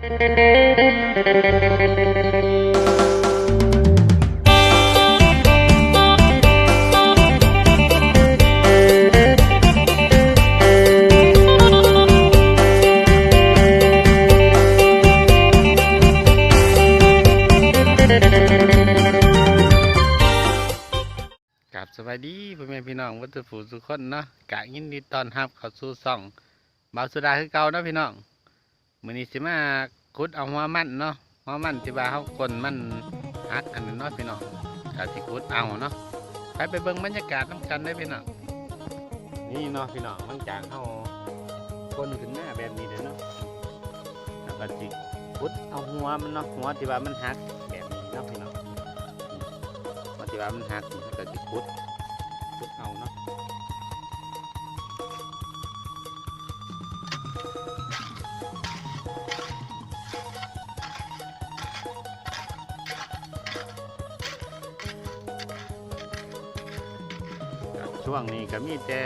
กับสวัสดีพ่อแม่พี่น้องวัตถุผูสุกคนเนาะกะยินดีตอนรับเข้าสู่ซ่องบาวสุดาคือเก่าเนาะพี่น้อง มือนี้สิมาขุดเอาหัวมันเนาะหัวมันที่ว่าเฮาคนมันหักอันนั้นเนาะพี่น้องกะสิขุดเอาเนาะไปไปเบิ่งบรรยากาศนํกันได้อพี่น้องนี่เนาะพี่น้องหลังจากเฮาคนขึ้นมาแบบนี้เลยเนาะแล้วก็สิขุดเอาหัวมันเนาะหัวที่ว่ามันหักแบบนี้เนาะพี่น้องปฏิบัติมันหักมันก็จะพุดพุดเอาเนาะ ช่วงนี้ก็มีแต่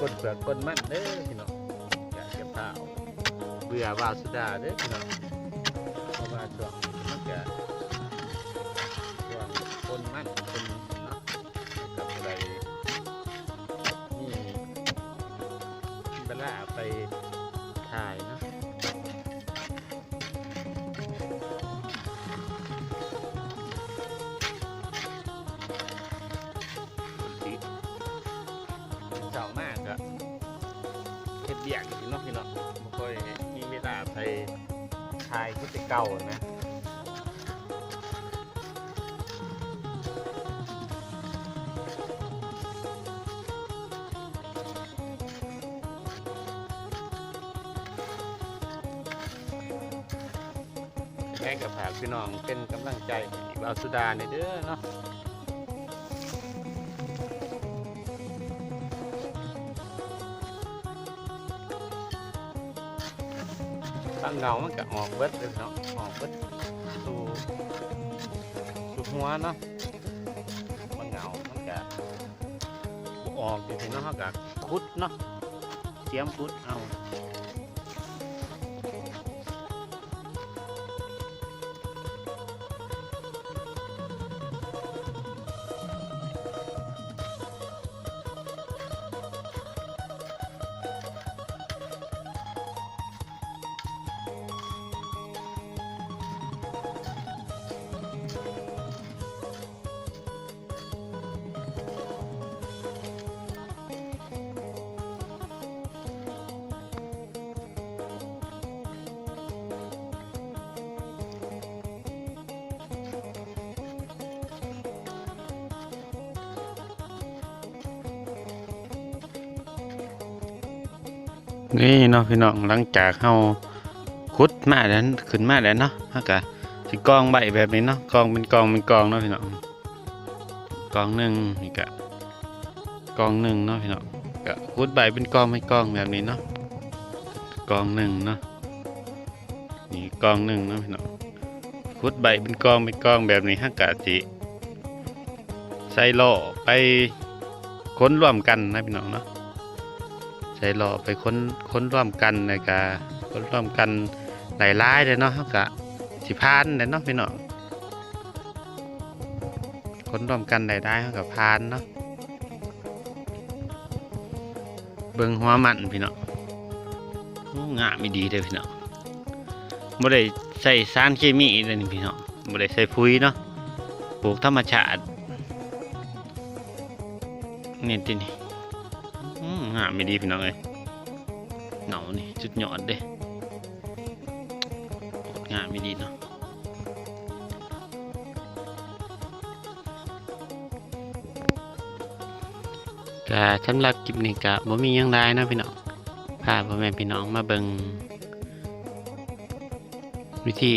กดเปลือกกดมันเด้อพี่น้องอยากจะพาเอาเบื่อวาวสุดาเด้อพี่น้องเพราะว่าช่วงนี้มันก็ส่วนคนมั่นคนเนาะกับอะไรนี่เวลาไปถ่ายเนาะ เบียกอยู่เนาะพี่เนาะบ่ค่อยมีเวลาไปถ่ายที่เก่านะแม่กับผากพี่น้องเป็นกำลังใจให้บ่าสุดาในเด้อเนาะ เงามันก็ออกเบิดเลยเนาะออกเบิดสู่สู่หัวเนาะมันเงามันก็บ่ออกอยู่ที่เนาะเขาก็คุดเนาะเตรียมคุดเอา นี่เนาะพี่น้องหลังจากเฮาขุดมาแล้วขึ้นมาแล้วเนาะฮาก็สิกองใบแบบนี้เนาะกองเป็นกองเป็นกองเนาะพี่น้องกองหนึ่งนี่ก็กองหนึ่งเนาะพี่น้องก็ขุดใบเป็นกองเป็นกองแบบนี้เนาะกองหนึ่งเนาะนี่กองหนึ่งเนาะพี่น้องขุดใบเป็นกองเป็นกองแบบนี้ฮาก็สิใส่โล่ไปค้นร่วมกันนะพี่น้องเนาะ ใช้รอไปค้นค้นร่วมกันในกาค้นร่วมกันหลายร้ายเลยเนาะเขากะสิพานเลยเนาะพี่น้องค้นร่วมกันหลายร้ายเขากับพานเนาะเบิ่งหัวมันพี่น้องโงาไม่ดีเลยพี่น้องบ่ได้ใส่สารเคมีเลยนี่พี่น้องบ่ได้ใส่ปุ๋ยเนาะปลูกธรรมชาตินี่ที่นี่ หาไม่ดีพี่น้องเอ้ยเหงานี่จุดหยอดเด้งานไม่ดีเนาะก็สำหรับคลิปนี้ก็บ่มียังได้นะพี่น้องพาพ่อแม่พี่น้องมาเบิ่งวิธี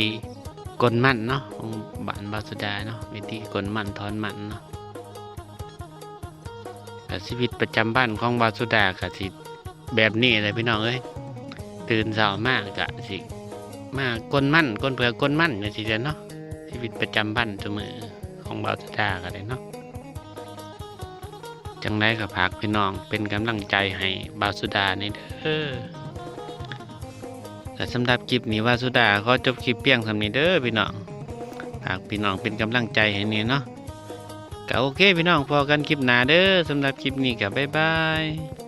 กลมันเนาะของบ้านบาสุดาเนาะวิธีกลมันถอนมันเนาะ ก็ชีวิตประจำบ้านของบาสุดาก็สิแบบนี้เลยพี่น้องเอ้ยตื่นเช้ามากกะสิ มากก้นมั่นก้นเผือกก้นมั่นก็สิเดะเนาะชีวิตประจำบ้านเสมอของบาสุดาก็เลยเนาะจังได้กับพักพี่น้องเป็นกำลังใจให้บาสุดาในเด้อแต่สำหรับคลิปนี้ว่าสุดาขอจบคลิปเพียงสำนี้เด้อพี่น้องหากพี่น้องเป็นกำลังใจให้นี่เนาะ ก็โอเคพี่น้องพอกันคลิปหน้าเด้อสำหรับคลิปนี้ก็บ๊ายบาย